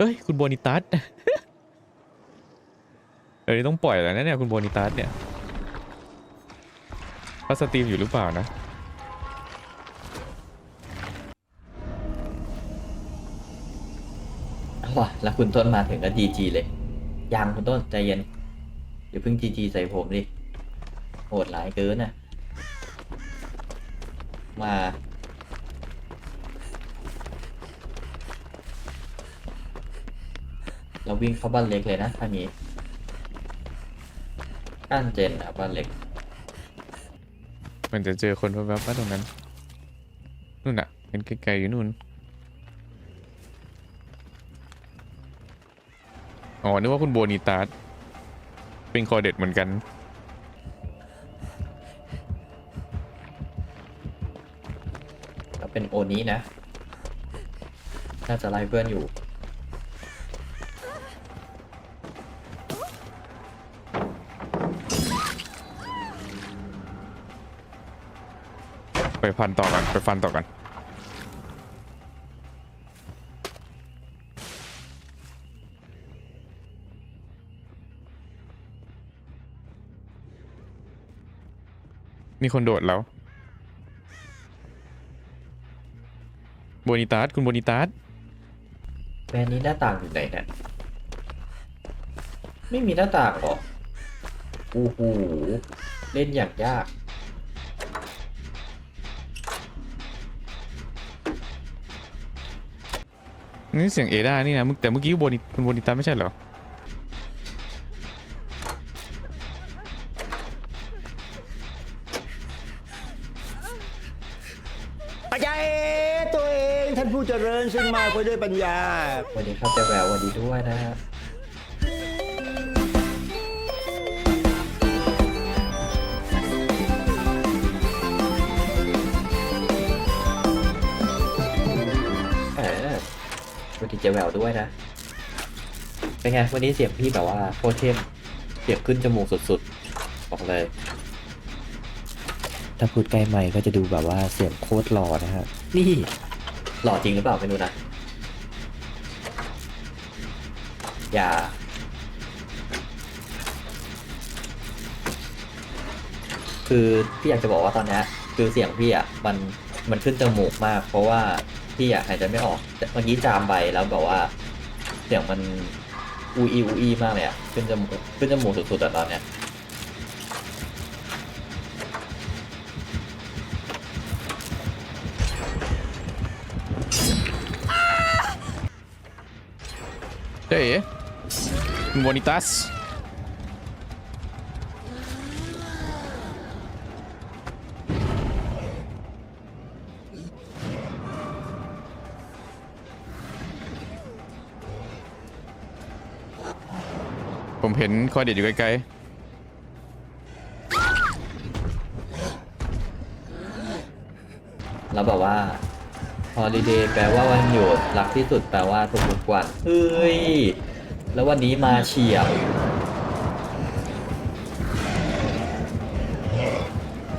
เอ้ย คุณโบนิตัสเออต้องปล่อยแล้วนะเนี่ย คุณโบนิตัสเนี่ยเขาสตรีมอยู่หรือเปล่านะเอาว่ะแล้วคุณต้นมาถึงก็จีจีเลยยังคุณต้นใจเย็นเดี๋ยวเพิ่งจีจีใส่ผมดิโหดหลายเกินน่ะมา เราวิ่งเข้าบ้านเล็กเลยนะทางนี้ก้านเจนอะบ้านเล็กมันจะเจอคนแวบๆว่าตรงนั้นนู่นน่ะเห็นไกลๆอยู่นู่นอ๋อนึกว่าคุณโบนิตัสเป็นคอเด็ดเหมือนกันก็เป็นโอนี้นะ น่าจะไล่เพื่อนอยู่ ฟันต่อกันไปฟันต่อกันมีคนโดดแล้วโบนิตัสคุณโบนิตัสแบรนด์นี้หน้าต่างอยู่ไหนเนี่ยไม่มีหน้าต่างหรอโอ้โหเล่นอย่างยาก นี่เสียงเอด้านี่นะมึงแต่เมื่อกี้โบนิคุณโบนิตัสไม่ใช่เหรอปัญญาเองตัวเองท่านผู้เจริญซึ่งมากไปด้วยปัญญาสวัสดีครับเจ้าแววสวัสดีด้วยนะฮะ วัสดีเจ้าแววด้วยนะ เป็นไง วันนี้เสียงพี่แบบว่าโคตรเข้มเสียงขึ้นจมูกสุดๆ บอกเลย ถ้าพูดใกล้ไมค์ก็จะดูแบบว่าเสียงโคตรหล่อนะฮะ นี่หล่อจริงหรือเปล่าไม่รู้นะ อย่า คือพี่อยากจะบอกว่าตอนเนี้ยคือเสียงพี่อะมันมันขึ้นจมูกมาก เพราะว่า พี่อะหายใจไม่ออกแต่เมื่อกี้จามไปแล้วแบบว่า เสียงมันอูอีอูอีมากเลยอะขึ้นจมูกขึ้นจมูกสุดๆแต่ตอนเนี้ยเจ๊คุณ ผมเห็นคอเด็ดอยู่ไกลแล้วแบบว่า holiday แปลว่าวันหยุดรักที่สุดแปลว่าทุกวันเฮ้ย แล้ววันนี้มาเฉียบ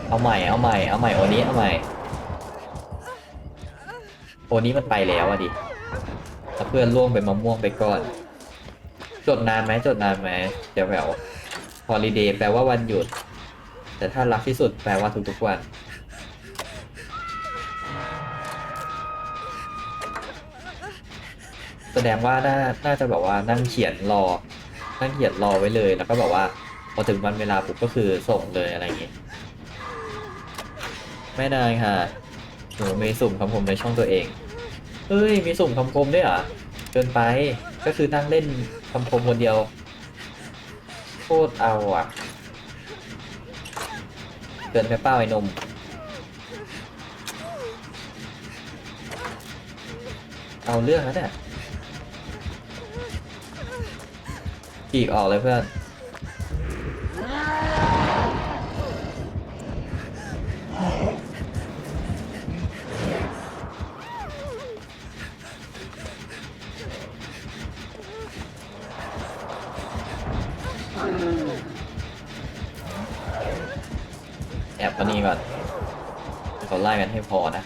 เอาใหม่ เอาใหม่ เอาใหม่ โอนี้เอาใหม่ โอนี้มันไปแล้วอะดิถ้าเพื่อนล่วงไปมะม่วงไปก่อน จดนานไหมจดนานไหมเดี๋ยวแถว holiday แปลว่าวันหยุด แต่ถ้ารักที่สุดแปลว่าทุกๆวัน แสดงว่าน่าน่าจะแบบว่านั่งเขียนรอ นั่งเขียนรอไว้เลย แล้วก็แบบว่า พอถึงวันเวลาปุ๊บก็คือส่งเลยอะไรอย่างงี้ไม่ได้ค่ะ หนูมีสุ่มคำคมในช่องตัวเอง เฮ้ย มีสุ่มคำคมด้วยเหรอ เกินไป ก็คือนั่งเล่นคำคมคนเดียว โคตรเอาอะ เกินไปเป้าไอ้นม เอาเรื่องแล้วเนี่ยอีกออกเลยเพื่อน เขาไล่กันให้พอนะ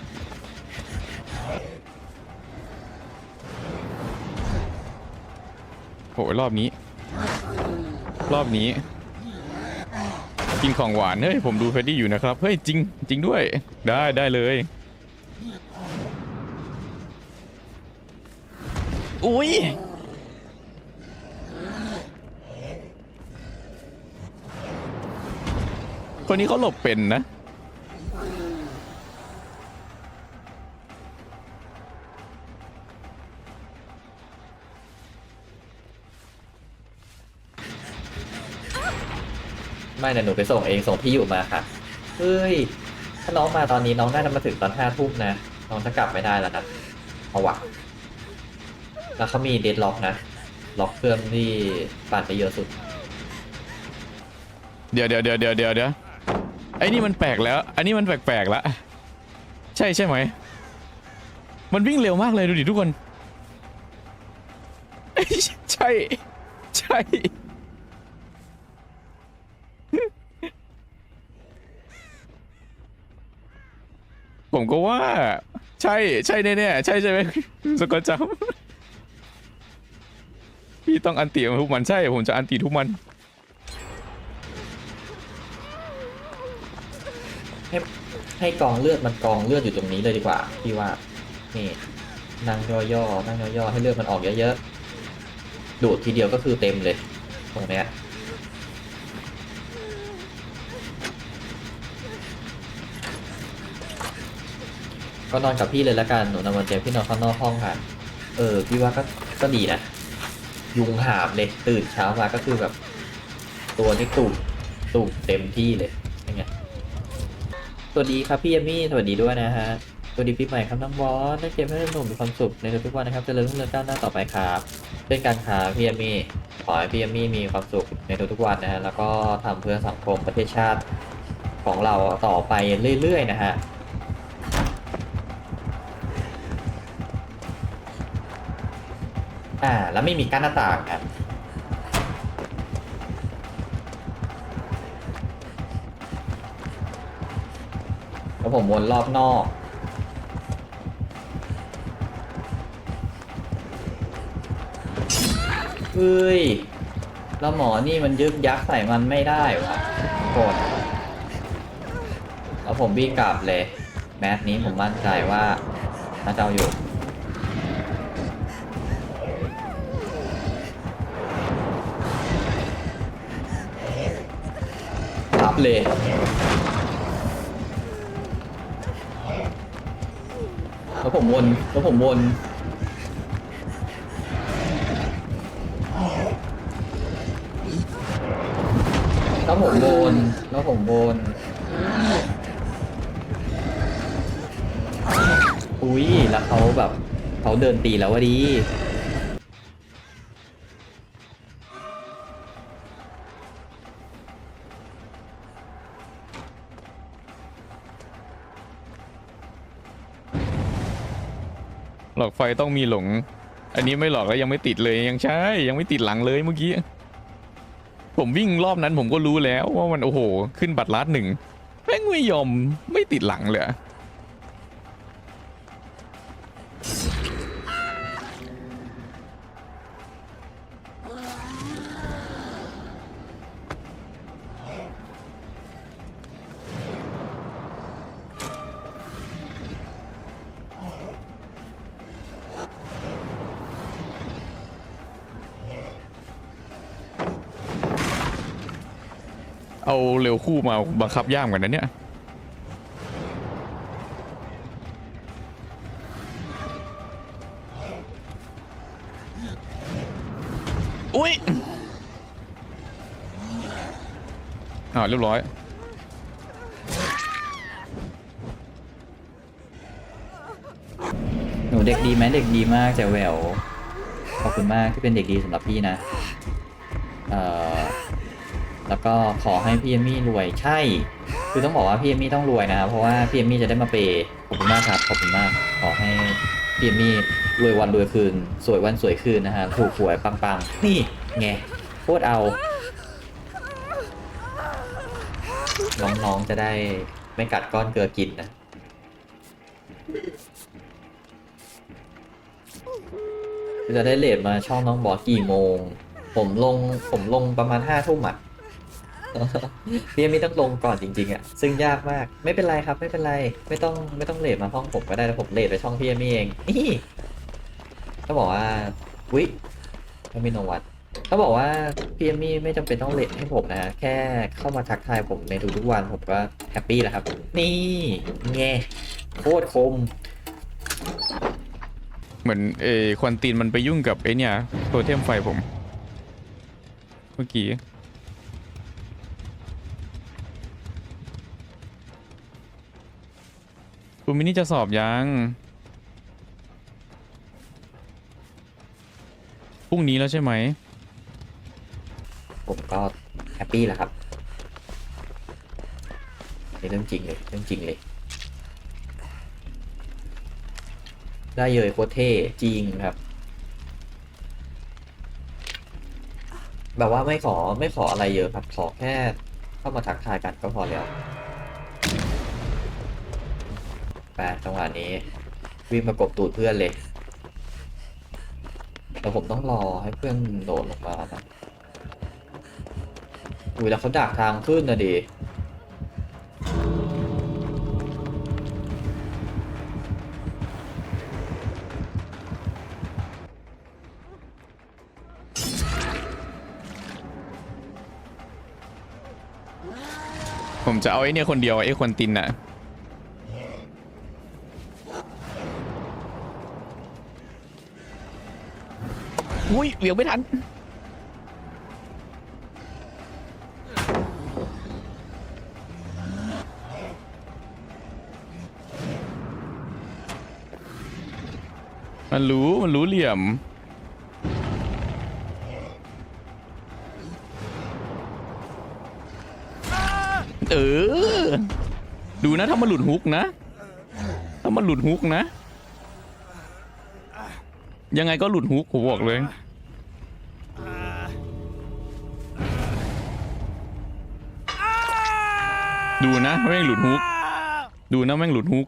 โหรอบนี้ รอบนี้ กินของหวานเฮ้ยผมดูเฟรดดี้อยู่นะครับเฮ้ยจริงจริงด้วยได้ได้เลยอุ้ยคนนี้เขาหลบเป็นนะ ไม่นะหนูไปส่งเองส่งที่อยู่มาค่ะ เฮ้ย ถ้าน้องมาตอนนี้น้องน่าจะมาถึงตอนห้าทุ่มนะ น้องจะกลับไม่ได้แล้วนะเอาวะแล้วเขามีเดดล็อกนะ ล็อกเครื่องที่ปั่นไปเยอะสุด เดี๋ยวเดี๋ยวเดี๋ยวเดี๋ยวเดี๋ยวเดี๋ยวไอ้นี่มันแปลกแล้ว อันนี้มันแปลกๆแล้วใช่ใช่ไหม มันวิ่งเร็วมากเลยดูดิทุกคน ใช่ ใช่ ผมก็ว่า ใช่ใช่แน่ๆใช่ใช่ไหมสกอตจำพี่ต้องอันตีทุกมันใช่ผมจะอันตีทุกมันให้ให้กองเลือดมันกองเลือดอยู่ตรงนี้เลยดีกว่าพี่ว่านี่นั่งย่อๆนั่งย่อๆให้เลือดมันออกเยอะๆดูดทีเดียวก็คือเต็มเลยตรงเนี้ย ก็นอนกับพี่เลยละกันหนูนอนบนเตียงพี่นอนข้างนอกห้องค่ะ เออ พี่ว่าก็ก็ดีนะยุงหาบเลยตื่นเช้ามาก็คือแบบ ตัวนี่ตุ่มตุ่มเต็มที่เลยย่างเงี้ยสวัสดีครับพี่เอมี่สวัสดีด้วยนะฮะสวัสดีปีใหม่ครับน้องบอสได้เกมให้หนุ่มมีความสุขในทุกๆวันนะครับเจริญรุ่งเรืองก้าวหน้าต่อไปครับเช่นกันครับพี่เอมี่ขอให้พี่เอมี่มีความสุขในทุกๆวันนะฮะแล้วก็ทำเพื่อสังคมประเทศชาติของเราต่อไปเรื่อยๆนะฮะ อ่า แล้วไม่มีกั้นหน้าต่างครับแล้วผมวนรอบนอกเฮ้ย แล้วหมอนี่มันยึกยักใส่มันไม่ได้วะกดแล้วผมบี้กลับเลย แมสนี้ผมมั่นใจว่าน่าจะเอาอยู่ เลย แล้วผมวน แล้วผมวน แล้วผมวนแล้วผมวนอุ้ยแล้วเขาแบบเขาเดินตีแล้ววะดี ไฟต้องมีหลง อันนี้ไม่หลอกแล้วยังไม่ติดเลยยังใช่ ยังไม่ติดหลังเลยเมื่อกี้ ผมวิ่งรอบนั้นผมก็รู้แล้วว่ามันโอ้โห ขึ้นบัตรลัดหนึ่งแม่งไม่ยอมไม่ติดหลังเลย เอาเร็วคู่มาบังคับย่ามกันนะเนี่ยอุ้ยอ่าเรียบร้อย หนูเด็กดีไหมเด็กดีมากแจ๋วแหววขอบคุณมากที่เป็นเด็กดีสำหรับพี่นะ เอ่อ แล้วก็ขอให้พี่เอมมี่รวยใช่ คือต้องบอกว่าพี่เอมมี่ต้องรวยนะครับเพราะว่าพี่เอมมี่จะได้มาเปย์ขอบคุณมากครับขอบคุณมาก ขอให้พี่เอมมี่รวยวันรวยคืน สวยวันสวยคืนนะฮะถูกหวยปังๆ นี่ไงโคตรเอาน้องๆจะได้ไม่กัดก้อนเกลือกินนะจะได้เลทมาช่องน้องบอสกี่โมง ผมลงผมลงประมาณห้าทุ่มอะ พี่เอมี่ต้องลงก่อนจริงๆอะซึ่งยากมากไม่เป็นไรครับไม่เป็นไร ไม่ต้องไม่ต้องเลทมาห้องผมก็ได้แต่ผมเลทไปช่องพี่เอมี่เองนี่ก็บอกว่าวิไม่มีโนวัตเขาบอกว่าพี่เอมี่ไม่จำเป็นต้องเลทให้ผมนะ แค่เข้ามาทักทายผมในทุกๆวันผมก็แฮปปี้แล้วครับ นี่ไงโคตรคม เหมือนเออควันตีนมันไปยุ่งกับไอเนี่ยโทเทมไฟผม เมื่อกี้ คุณมินี่จะสอบยัง พรุ่งนี้แล้วใช่ไหม ผมก็แฮปปี้แหละครับนี่เรื่องจริงเลยเรื่องจริงเลย ได้เยยโคตรเท่จริงครับ แบบว่าไม่ขอไม่ขออะไรเยอะครับ ขอแค่เข้ามาทักทายกันก็พอแล้ว ไปจังหวะนี้ วิ่งประกบตูดเพื่อนเลย แต่ผมต้องรอให้เพื่อนโดดลงมานะอุ้ยแล้วเขาดักทางขึ้นนะดิผมจะเอาไอเนี่ยคนเดียวไอ้คนตินน่ะ อุ้ยเหลียวไม่ทัน มันรู้มันรู้เหลี่ยม เออ ดูนะถ้ามันหลุดฮุกนะ ถ้ามันหลุดฮุกนะ ยังไงก็หลุดฮุกผมบอกเลย ดูนะแม่งหลุดฮุก ดูนะแม่งหลุดฮุก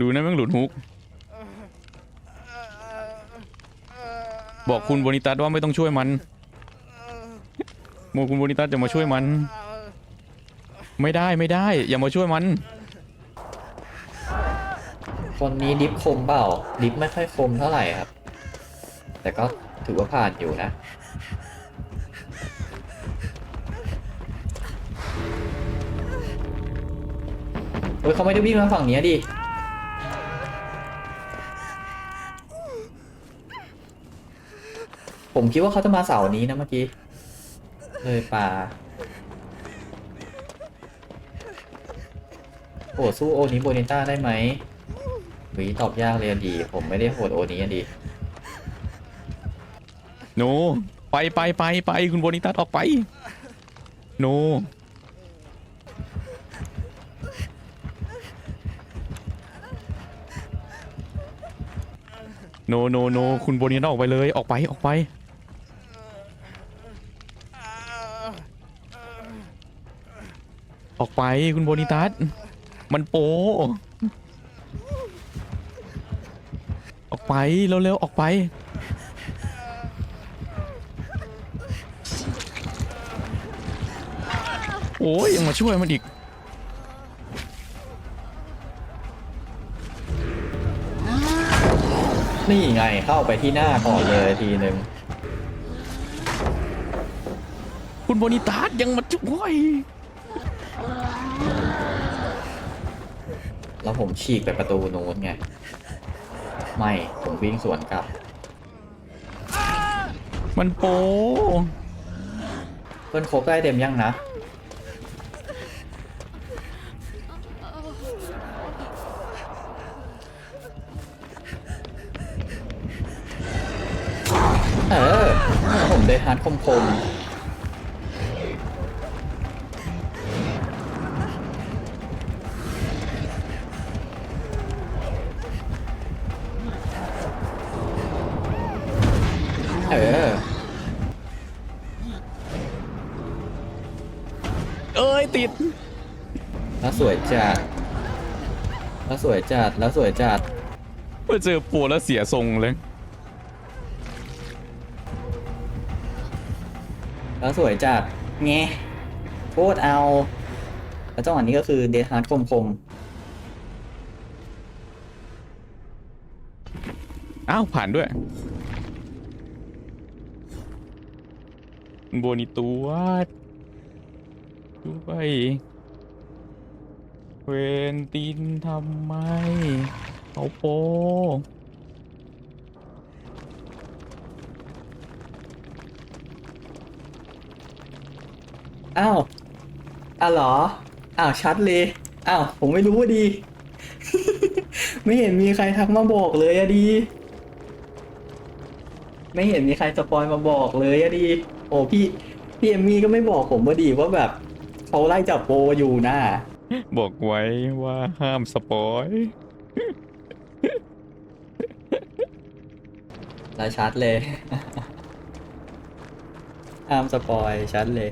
ดูนะแม่งหลุดฮุก บอกคุณโบนิตัสว่าไม่ต้องช่วยมันโมคุณโบนิตัสจะมาช่วยมัน ไม่ได้ไม่ได้ อย่ามาช่วยมัน คนนี้ดิฟคมเปล่า ดิฟไม่ค่อยคมเท่าไหร่ครับ แต่ก็ถือว่าผ่านอยู่นะ เฮ้ยเขาไม่ได้วิ่งมาฝั่งนี้ดิผมคิดว่าเขาจะมาเสาร์นี้นะเมื่อกี้ เลยป่าโอ้สู้โอนี้โบนิต้าได้ไหม หวีตอบยากเลยอะดี ผมไม่ได้โหดโอนี้อะดีโนไปไปไปไปคุณโบนิตัสออกไปโนโนโนโนคุณโบนิตัสออกไปเลยออกไปออกไป ออกไปคุณโบนิตัสมันโป ออก ไป เร็วๆ ออกไป โอ้ยยังมาช่วยมันอีก นี่ไงเข้าไปที่หน้าก่อนเลยทีหนึ่งคุณโบนิตาสยังมาช่วย แล้วผมฉีกไปประตูโน้นไง ไม่ ผมวิ่งสวนกลับ มันโปเพื่อนครบได้เต็มยังนะ เออ ผมได้ฮาร์ดคมคม เออ เอ้ยติด แล้วสวยจัด แล้วสวยจัด แล้วสวยจัด ไปเจอปูแล้วเสียทรงเลย แล้วสวยจัดเงะโคตรเอา แล้วจังหวะนี้ก็คือเดทฮาร์ดคมคมอ้าว ผ่านด้วย บนิตัวด้วยเวนตินทำไมเขาโปๆอ้าวอ้าวเหรอ อ้าวชัดเลย อ้าวผมไม่รู้ว่าดี ไม่เห็นมีใครทักมาบอกเลยอะดี ไม่เห็นมีใครสปอยมาบอกเลยอะดี อ้พี่พี่เอมมี่ก็ไม่บอกผมว่าดีว่าแบบเขาไล่จับโปอยู่นะบอกไว้ว่าห้ามสปอยแล้วชัดเลย ห้ามสปอยชัดเลย